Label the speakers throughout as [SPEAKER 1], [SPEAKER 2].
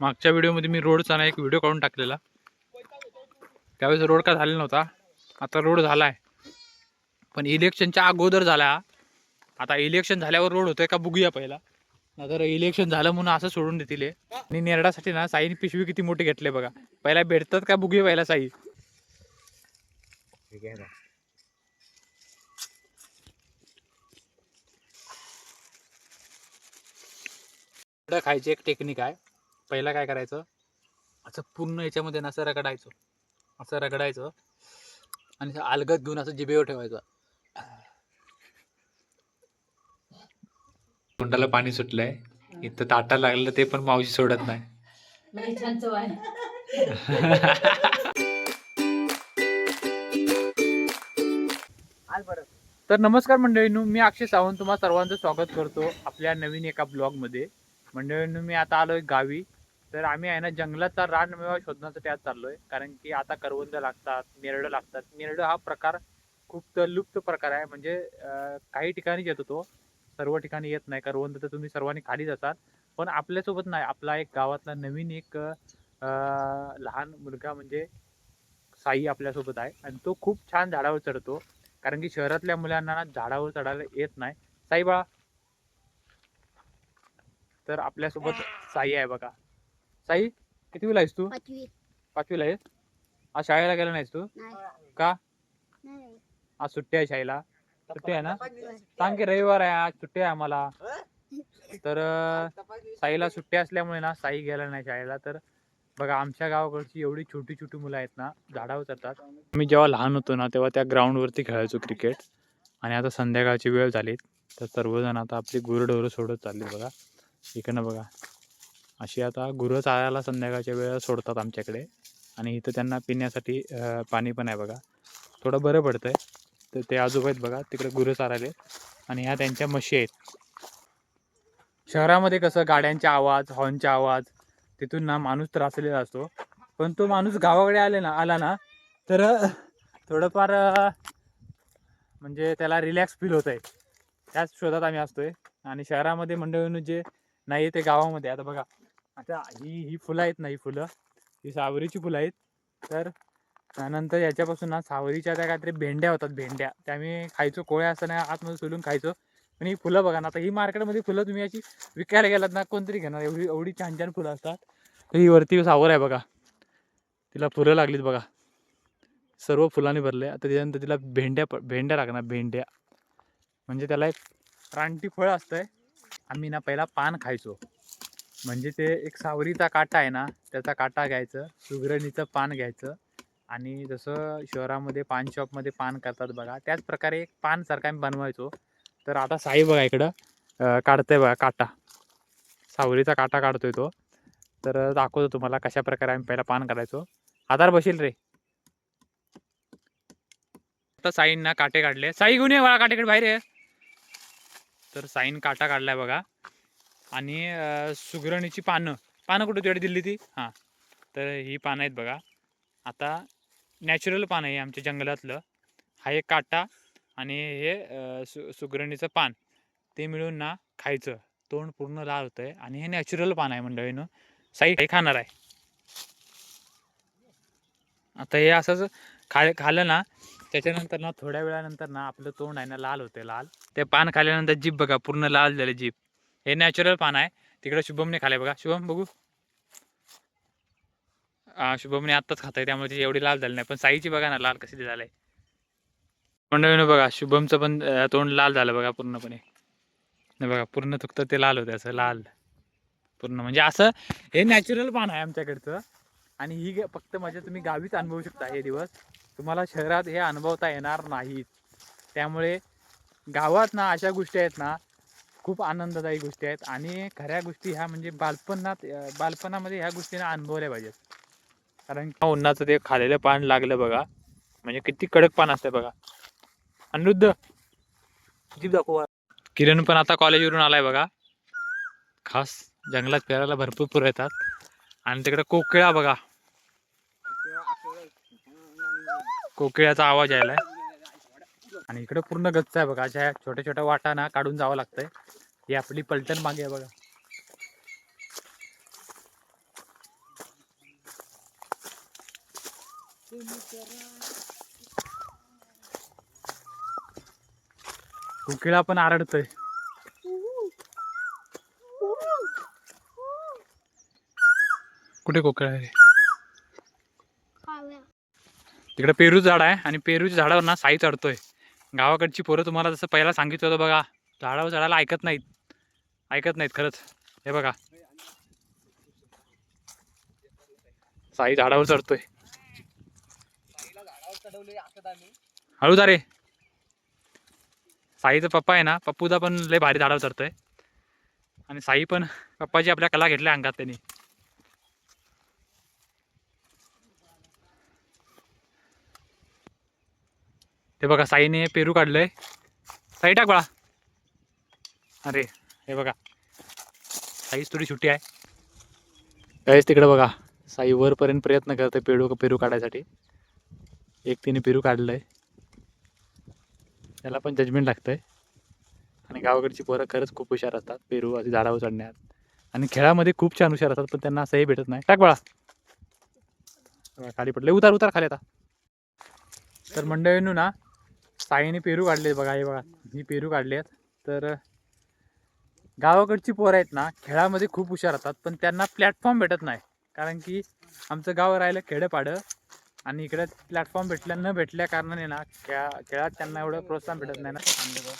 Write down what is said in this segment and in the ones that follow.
[SPEAKER 1] मागच्या व्हिडिओमध्ये मी रोडचा ना एक व्हिडिओ काढून टाकलेला. त्यावेळेस रोड का झाला नव्हता. आता रोड झाला आहे पण इलेक्शनच्या अगोदर झाला. आता इलेक्शन झाल्यावर रोड होतोय का बघूया पहिला. तर इलेक्शन झालं म्हणून असं सोडून देतील. आणि नेरडासाठी ना साईने पिशवी किती मोठी घेतले बघा. पहिला भेटतात का बघूया पहिला साई. खायची एक टेक्निक आहे. पहिला काय करायचं? असं पूर्ण याच्यामध्ये ना असं रगडायचं. असं रगडायचं. आणि असं अलगद घेऊन असं जिभेवर ठेवायचं. तोंडाला पाणी सुटलंय. इथं ताटाला लागलं ते पण मावशी सोडत नाही.
[SPEAKER 2] लई छान चव आहे.
[SPEAKER 1] तर नमस्कार मंडळींनो मी अक्षय सावंत. तुम्हा सर्वांचं स्वागत करतो आपल्या नवीन एका ब्लॉगमध्ये. मंडळींनो मी आता आलोय गावी. तर आम्ही आहे ना जंगलाचा रानमेवा शोधण्यासाठी आज चाललोय. कारण की आता करवंद लागतात नेरडं लागतात. नेरडं हा प्रकार खूप लुप्त प्रकार आहे. म्हणजे काही ठिकाणी येतो तो. सर्व ठिकाणी येत नाही. करवंद तर तुम्ही सर्वांनी खाली जातात पण आपल्यासोबत नाही. आपला एक गावातला नवीन एक अं, लहान मुलगा म्हणजे साई आपल्यासोबत आहे. आणि तो खूप छान झाडावर चढतो. कारण की शहरातल्या मुलांना झाडावर चढायला येत नाही. साई बाळा. तर आपल्यासोबत साई आहे बघा. साई कितवीला आहेस तू?
[SPEAKER 3] पाचवी.
[SPEAKER 1] पाचवीला आहेस? आज शाळेला गेला नाहीस तू?
[SPEAKER 3] नाही.
[SPEAKER 1] का?
[SPEAKER 3] नाही.
[SPEAKER 1] आज सुट्टी आहे शाळेला. सुट्टी आहे ना? सांग की रविवार आहे आज सुट्टी आहे आम्हाला. तर साईला सुट्टी असल्यामुळे ना साई गेला नाही शाळेला. तर बघा आमच्या गावाकडची एवढी छोटी छोटी मुलं आहेत ना झाडावर चढतात. मी जेव्हा लहान होतो ना तेव्हा त्या ग्राउंडवरती खेळायचो क्रिकेट. आणि आता संध्याकाळची वेळ झाली तर सर्वजण आता आपली गुरढोरं सोडत चालली बघा. इकडनं बघा. अशी आता गुरं चाळायला संध्याकाळच्या वेळेला सोडतात आमच्याकडे. आणि इथं त्यांना पिण्यासाठी पाणी पण आहे बघा. थोडं बरं पडतंय. तर ते आजोबा आहेत बघा तिकडे गुरं चारायले आणि ह्या त्यांच्या म्हशी आहेत. शहरामध्ये कसं गाड्यांचा आवाज हॉर्नचा आवाज तिथून ना माणूस त्रासलेला असतो. पण तो माणूस गावाकडे आले ना आला ना तर थोडंफार म्हणजे त्याला रिलॅक्स फील होत आहे त्याच शोधात आम्ही असतोय. आणि शहरामध्ये मंडळीनं जे नाही ते गावामध्ये. आता बघा आता ही ही फुलं आहेत ना ही फुलं. ही सावरीची फुलं आहेत. तर त्यानंतर याच्यापासून ना सावरीच्या त्या काहीतरी भेंड्या होतात भेंड्या. त्या आम्ही खायचो कोळ्या असताना आतमध्ये सोलून खायचो. पण ही फुलं बघा ना आता ही मार्केटमध्ये फुलं तुम्ही अशी विकायला गेलात ना कोणतरी घेणार. एवढी एवढी छान छान फुलं असतात. तर ही वरती सावर आहे बघा. तिला फुलं लागलीत बघा. सर्व फुलांनी भरले. आता त्याच्यानंतर तिला भेंड्या प- भेंड्या लागणार भेंड्या. म्हणजे त्याला एक रानटी फळ असतंय. आम्ही ना पहिला पान खायचो. म्हणजे ते एक सावरीचा काटा आहे ना त्याचा काटा घ्यायचं सुगरणीचं पान घ्यायचं आणि जसं शहरामध्ये पान शॉपमध्ये पान करतात बघा त्याच प्रकारे एक पानसारखं आम्ही बनवायचो. तर आता साई बघा इकडं काढतोय बघा काटा. सावरीचा काटा काढतोय तो. तर दाखवतो तुम्हाला कशा प्रकारे आम्ही पहिला पान काढायचो आधार बसेल रे. आता साईंना काटे काढले. साई घेऊन ये बघा काटेकडे बाहेर आहे तर साईन काटा काढलाय बघा. आणि सुगरणीची पानं. पानं कुठं तुझ्याकडे दिली ती? हां. तर ही पानं आहेत बघा. आता नॅचरल पान आहे आमच्या जंगलातलं. हा एक काटा आणि हे सु सुगरणीचं पान. ते मिळून ना खायचं. तोंड पूर्ण लाल होतं आहे आणि हे नॅचरल पान आहे मंडळीनं. साई हे खाणार आहे. आता हे असंच खा खाल्लं ना त्याच्यानंतर ना थोड्या वेळानंतर ना आपलं तोंड आहे ना लाल होते लाल. ते पान खाल्ल्यानंतर जीभ बघा पूर्ण लाल झाले जीभ. हे नॅचरल पान आहे. तिकडे शुभमने खाले बघा. शुभम बघू. शुभमने आत्ताच खाताय त्यामुळे ती एवढी लाल झाली नाही. पण साईची बघा ना लाल कशी झालंय. मंडळीनं बघा शुभमचं पण तोंड लाल झालं बघा पूर्णपणे. नाही बघा पूर्ण फक्त ते लाल होते असं लाल. पूर्ण म्हणजे असं हे नॅचरल पान आहे आमच्याकडचं. आणि ही फक्त मजा तुम्ही गावीच अनुभवू शकता हे दिवस. तुम्हाला शहरात हे अनुभवता येणार नाहीत. त्यामुळे गावात ना अशा गोष्टी आहेत ना खूप आनंददायी गोष्टी आहेत आणि खऱ्या गोष्टी ह्या म्हणजे बालपणात बालपणामध्ये ह्या गोष्टींना अनुभवल्या पाहिजेत. कारण की उन्हाचं ते खालेलं पान लागलं बघा. म्हणजे किती कडक पान असतं बघा. अनिरुद्ध जीभ दाखवा किरण पण आता कॉलेजवरून आलाय बघा. खास जंगलात फिरायला भरपूर पुरं येतात. आणि तिकडे कोकिळा बघा. कोकिळ्याचा आवाज यायलाय. आणि इकडं पूर्ण गच्च आहे बघा. अशा छोट्या छोट्या वाटा ना काढून जावं लागतंय. ही आपली पलटण मागे आहे बघा. कुकिळा पण आरडतय. कुठे कोकळ आहे? तिकडे पेरू झाड आहे आणि पेरूच्या झाडावर ना साई चढतोय. गावाकडची पोरं तुम्हाला जसं पहिला सांगितलं होतं बघा झाडावर चढायला ऐकत नाहीत. ऐकत नाहीत खरंच. हे बघा. साई झाडावर चढतोय. हळूदा रे. साईचा पप्पा आहे ना पप्पूचा पण लय भारी झाडावर चढतोय. आणि साई पण पप्पाची आपल्या कला घेतल्या अंगात त्यांनी. ते बघा साईने पेरू काढलंय. साई टाक बाळा. अरे हे बघा. साईच थोडी सुट्टी आहे. काहीच तिकडे बघा. साई वरपर्यंत प्रयत्न करते पेरू पेरू काढायसाठी. एक तिने पेरू काढलंय. त्याला पण जजमेंट लागतंय. आणि गावाकडची पोरं खरंच खूप हुशार असतात. पेरू असे झाडावर चढण्यात आणि खेळामध्ये खूप छान हुशार असतात पण त्यांना असंही भेटत नाही. टाक बाळा. खाली पडले उतार उतार खाली आता. तर मंडळीनू ना साईने पेरू काढले बघा हे बघा ही पेरू काढले आहेत तर गावाकडची पोरं आहेत ना खेळामध्ये खूप हुशार राहतात पण त्यांना प्लॅटफॉर्म भेटत नाही कारण की आमचं गाव राहिलं खेडेपाडं आणि इकडे प्लॅटफॉर्म भेटल्या न भेटल्या कारणाने ना खेळा खेळात त्यांना एवढं प्रोत्साहन भेटत नाही ना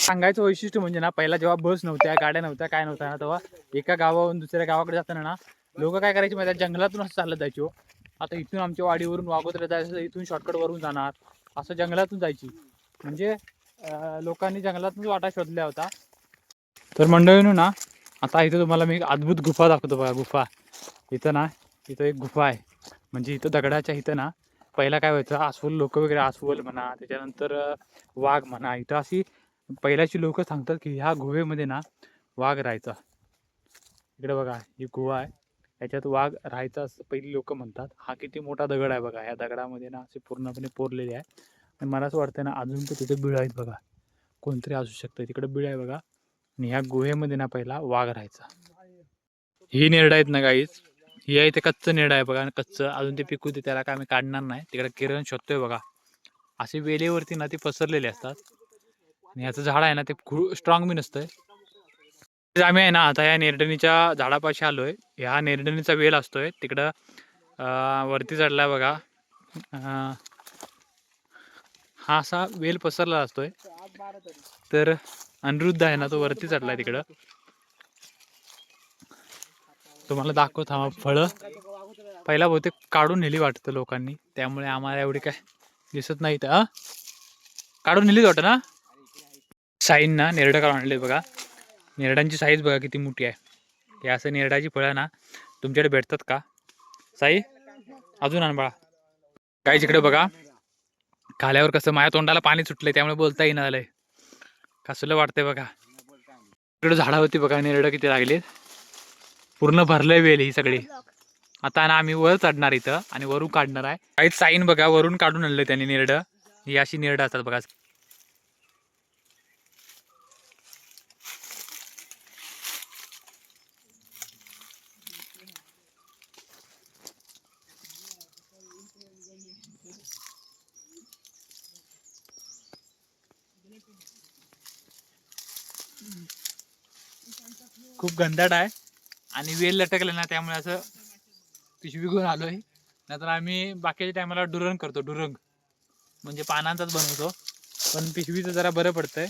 [SPEAKER 1] सांगायचं वैशिष्ट्य म्हणजे ना पहिला जेव्हा बस नव्हत्या गाड्या नव्हत्या काय नव्हत्या ना तेव्हा एका गावावरून दुसऱ्या गावाकडे जाताना ना लोक काय करायचे माहिती आहे? जंगलातून असं चालत जायचो हो. आता इथून आमच्या वाडीवरून वागोदरे जायचं इथून शॉर्टकट वरून जाणार. असं जंगलातून जायची. म्हणजे लोकांनी जंगलातून वाटा शोधल्या होता. तर मंडळीनं ना आता इथं तुम्हाला मी एक अद्भुत गुफा दाखवतो बघा गुफा. इथं ना इथं एक गुफा आहे. म्हणजे इथं दगडाच्या इथं ना पहिला काय व्हायचं अस्वल लोक वगैरे अस्वल म्हणा त्याच्यानंतर वाघ म्हणा इथं अशी पहिल्याची लोक सांगतात की ह्या गुहेमध्ये ना वाघ राहायचा. इकडे बघा ही गुहा आहे. याच्यात वाघ राहायचा असं पहिली लोक म्हणतात. हा किती मोठा दगड आहे बघा. ह्या दगडामध्ये ना असे पूर्णपणे पोरलेले आहे. आणि मला असं वाटतं ना अजून तर तिथे बिळ आहेत बघा. कोणतरी असू शकतं तिकडे बिळ आहे बघा. आणि ह्या गुहेमध्ये ना पहिला वाघ राहायचा. ही नेरडं आहेत ना गाईच ही आहे ते कच्चं नेरडं आहे बघा. आणि कच्चं. अजून ते पिकू ते त्याला काय आम्ही काढणार नाही. तिकडे किरण शोधतोय बघा. असे वेलेवरती ना ते पसरलेले असतात. आणि ह्याचं झाड आहे ना ते खूप स्ट्रॉंग बी नसतंय. आम्ही आहे ना आता या नेरडणीच्या झाडापाशी आलोय. ह्या नेरडणीचा वेल असतोय. तिकडं वरती चढलाय बघा. अं, हा असा वेल पसरला असतोय. तर अनिरुद्ध आहे ना तो वरती चढलाय तिकडं. तुम्हाला दाखवत हा फळं. पहिला बहुतेक काढून नेली वाटतं लोकांनी. त्यामुळे आम्हाला एवढी काय दिसत नाही तर काढून नेलीच वाटतं ना? साईन ना नेरडं काढून आणले बघा. नेरडांची साईज बघा किती मोठी आहे. हे असं नेरडाची फळं ना तुमच्याकडे भेटतात का? साई अजून आण बाळा. काही इकडे बघा. खाल्यावर कसं माझ्या तोंडाला पाणी सुटलंय त्यामुळे बोलता येईना झालंय. कसलं वाटतंय बघा. इकडे झाडावरती बघा नेरडं किती लागलेत. पूर्ण भरलंय वेल ही सगळी. आता ना आम्ही वर चढणार इथं आणि वरून काढणार आहे. काहीच साईन बघा वरून काढून आणलं त्यांनी नेरडं. ही अशी नेरडं असतात बघा. खूप गंधाट आहे. आणि वेल लटकले ना त्यामुळे असं पिशवी घेऊन आलोय. नाहीतर आम्ही बाकीच्या टायमाला डुरंग करतो डुरंग. म्हणजे पानांचाच बनवतो. पण पिशवीचं जरा बरं पडतंय.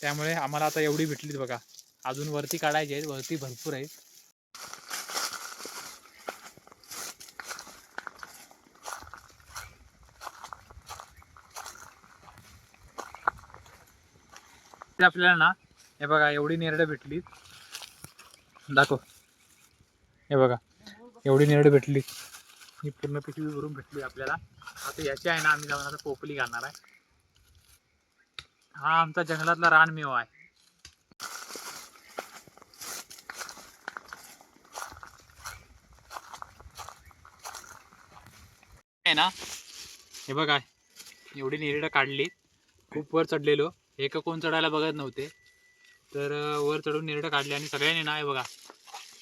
[SPEAKER 1] त्यामुळे आम्हाला आता एवढी भेटलीत बघा. अजून वरती काढायची आहेत वरती भरपूर आहेत. ते आपल्याला ना हे बघा एवढी नेरडं भेटलीत. दाखव. हे बघा एवढी निरड भेटली. ही पूर्ण पिशवी भरून भेटली आपल्याला. आता याची आहे ना आम्ही जाऊन आता पोपली घालणार आहे. हा आमचा जंगलातला रानमेव आहे. आहे ना हे बघा एवढी निरड काढली. खूप वर चढलेलो. हे कोण चढायला बघत नव्हते. तर वर चढून निरडं काढली आणि सगळ्यांनी ना हे बघा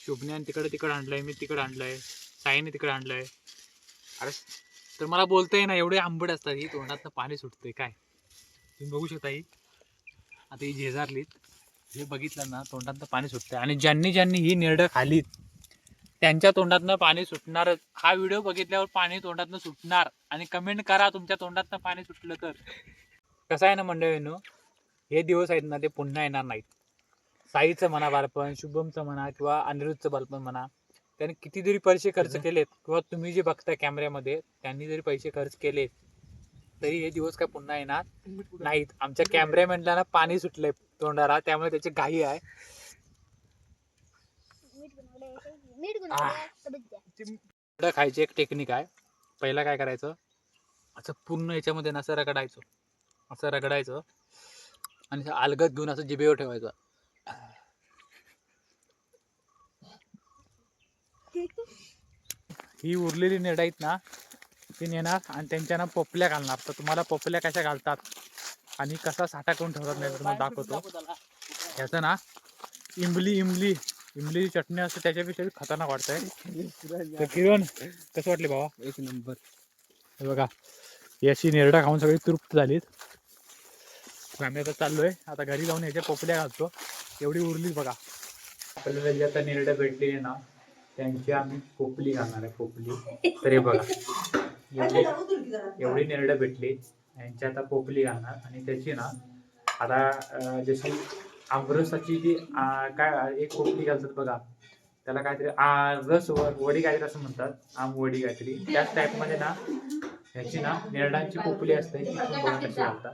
[SPEAKER 1] शुभण्याने तिकडे तिकडे आणलंय मी तिकडे आणलंय साईने तिकडे आणलंय. अरे तर मला बोलताय ना एवढे आंबट असतात ही तोंडात पाणी सुटतंय काय? तुम्ही बघू शकता ही. आता ही झेजारलीत हे बघितलं ना तोंडातनं पाणी सुटतंय. आणि ज्यांनी ज्यांनी ही निर्डं खालीत त्यांच्या तोंडातनं पाणी सुटणारच हा व्हिडिओ बघितल्यावर पाणी तोंडातनं सुटणार. आणि कमेंट करा तुमच्या तोंडातनं पाणी सुटलं तर. कसं आहे ना मंडळीनो हे दिवस आहेत ना ते पुन्हा येणार नाहीत. साईचं म्हणा बालपण शुभमचं म्हणा किंवा अनिरुद्धचं बालपण म्हणा त्यांनी किती जरी पैसे खर्च केलेत किंवा तुम्ही जे बघताय कॅमेऱ्यामध्ये त्यांनी जरी पैसे खर्च केले तरी हे दिवस काय पुन्हा येणार नाहीत. आमच्या कॅमेरामॅनला ना पाणी सुटलंय तोंडाला त्यामुळे त्याची घाई आहे. इकडं खायची एक टेक्निक आहे. पहिला काय करायचं? असं पूर्ण याच्यामध्ये ना असं रगडायचं. असं रगडायचं. आणि असं अलगद घेऊन असं जिभेवर ठेवायचं. ही उरलेली नेड आहेत ना ती नेणार आणि त्यांच्या ना पोपल्या घालणार. तर तुम्हाला पोपल्या कशा घालतात आणि कसा साठा करून ठेवतात नाही तुम्हाला दाखवतो. याचं ना इमली इमली इमली चटणी असते त्याच्यापेक्षा खतरनाक वाटतंय. तर किरण कसं वाटले बाबा
[SPEAKER 3] एक नंबर.
[SPEAKER 1] हे बघा अशी नेरडा खाऊन सगळी तृप्त झालीत. आम्ही आता चाललोय आता घरी जाऊन याच्या पोपल्या घालतो. एवढी उरली बघा. आपल्याला आता नेरडं भेटलेली ना त्यांची आम्ही पोपली घालणार आहे पोपली तर हे बघा. एवढी एवढी निर्णय भेटली. यांची आता पोपली घालणार. आणि त्याची ना आता जशी आमरसाची जी काय एक पोपली घालतात बघा. त्याला काहीतरी आ, रस वडी काहीतरी असं म्हणतात. आम वडी काहीतरी. त्याच टाईपमध्ये ना ह्याची ना नेरडांची पोपली असते. ती पण बघा कशी घालतात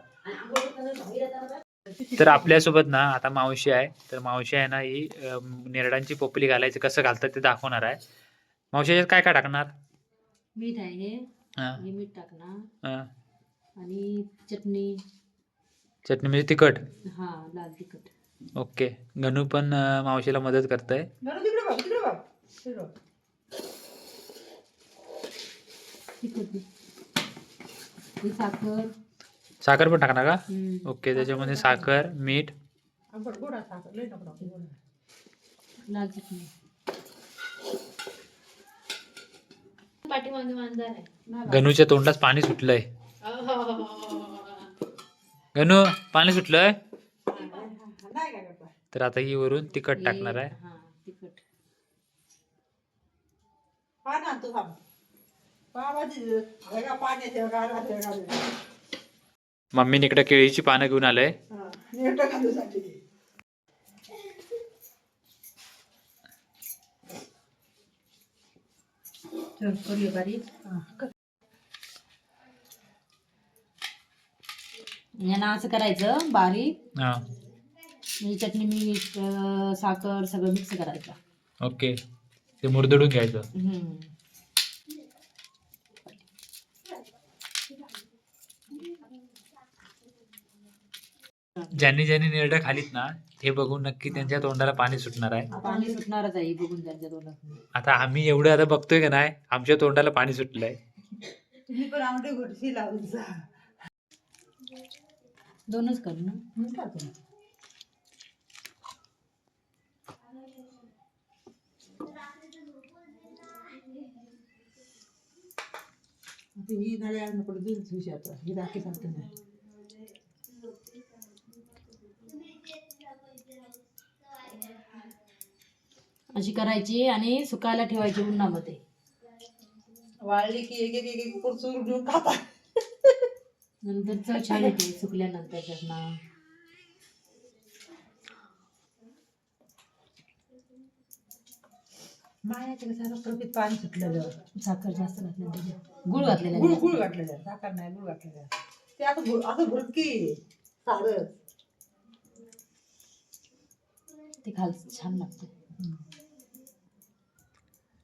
[SPEAKER 1] तर आपल्यासोबत ना आता मावशी आहे. तर मावशी आहे ना ही अं, नेरडांची पोपली घालायचं कसं घालतात ते दाखवणार आहे. मावशी याच्यात काय काय टाकणार?
[SPEAKER 2] मीठ आहे हे.
[SPEAKER 1] हा,
[SPEAKER 2] हे मीठ टाकणार.
[SPEAKER 1] हा.
[SPEAKER 2] आणि चटणी.
[SPEAKER 1] चटणी म्हणजे तिखट?
[SPEAKER 2] हा लाल तिखट.
[SPEAKER 1] ओके. गणू पण अं, मावशीला मदत करतोय.
[SPEAKER 2] तिखट. ही साखर.
[SPEAKER 1] साखर पण टाकणार का. ओके त्याच्यामध्ये साखर मीठ. गणूच्या तोंडात पाणी सुटलंय. गणू पाणी सुटलंय? तर आता ही वरून तिखट टाकणार आहे.
[SPEAKER 2] हा तिखट.
[SPEAKER 1] मम्मीने इकडे केळीची पानं घेऊन आलंय.
[SPEAKER 2] यांना असं करायचं बारीक.
[SPEAKER 1] हा.
[SPEAKER 2] चटणी मीठ साखर सगळं मिक्स करायचं.
[SPEAKER 1] ओके. ते मुरदडून घ्यायचं. ज्यांनी ज्यांनी निर्डं खालीत ना हे बघून नक्की त्यांच्या तोंडाला पाणी सुटणार आहे.
[SPEAKER 2] पाणी सुटणारच आहे हे बघून त्यांच्या तोंडात
[SPEAKER 1] आता आम्ही एवढं आता बघतोय का नाही आमच्या तोंडाला पाणी सुटलंय.
[SPEAKER 4] तुम्ही पण लावून जा.
[SPEAKER 2] दोनच कर ना
[SPEAKER 4] मग काय करू? आता ही ठेवशी आता. ही राखी सांगते नाही
[SPEAKER 2] अशी करायची आणि सुकायला ठेवायची उन्हामध्ये.
[SPEAKER 4] वाळली की एक एक एक एक कुरचूर घेऊन खाता
[SPEAKER 2] नंतर चव छान येते सुकल्यानंतर त्यांना
[SPEAKER 4] मायाच्या सारं कपीत पाणी सुटलेलं.
[SPEAKER 2] साखर जास्त घातलं त्याच्यात. गुळ घातलेला
[SPEAKER 4] गुळ. गुळ घातलेलं. साखर नाही गुळ घातलेलं. ते आता भुर असं भुरकी सारं.
[SPEAKER 2] ते खाल छान लागतं.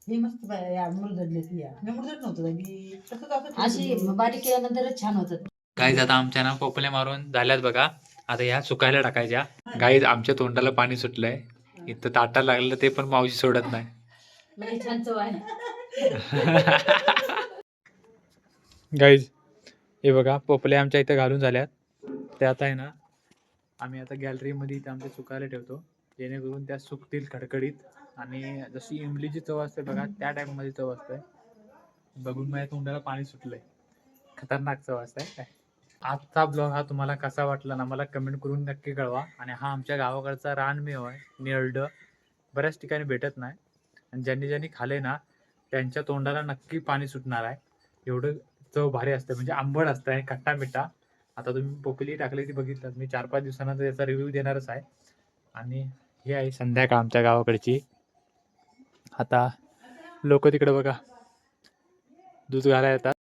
[SPEAKER 4] हे मस्त बाय- या मुरदडले ती या. मी मुरदड नव्हतं मी तसंच असं
[SPEAKER 2] अशी बारीक केल्यानंतरच छान होतात.
[SPEAKER 1] गाईज आता आमच्या ना पोपल्या मारून झाल्यात बघा. आता ह्या सुकायला टाकायच्या. गाईज आमच्या तोंडाला पाणी सुटलंय. इथं ताटाला लागलं ते पण मावशी सोडत नाही.
[SPEAKER 2] लई छान चव आहे.
[SPEAKER 1] गाईज हे बघा पोपल्या आमच्या इथं घालून झाल्यात. ते आता आहे ना आम्ही आता गॅलरीमध्ये इथं आमच्या सुकायला ठेवतो. जेणेकरून त्या सुकतील खडखडीत. आणि जशी इमलीची चव असते बघा त्या टाईपमध्ये चव असते. बघून माझ्या तोंडाला पाणी सुटलंय. खतरनाक चव असते काय? आजचा ब्लॉग हा तुम्हाला कसा वाटला ना मला कमेंट करून नक्की कळवा. आणि हा आमच्या गावाकडचा रानमेव आहे निरड. बऱ्याच ठिकाणी भेटत नाही. आणि ज्यांनी ज्यांनी खाले ना त्यांच्या तोंडाला नक्की पाणी सुटणार आहे. एवढं चव भारी असते म्हणजे आंबट असतं आणि खट्टा मिठा. आता तुम्ही पोकली टाकली ती बघितलं मी चार पाच दिवसानंतर याचा रिव्ह्यू देणारच आहे. आणि ही आहे संध्याकाळ आमच्या गावाकडची. आता लोक तिकडे बघा. दूध घालायला येतात.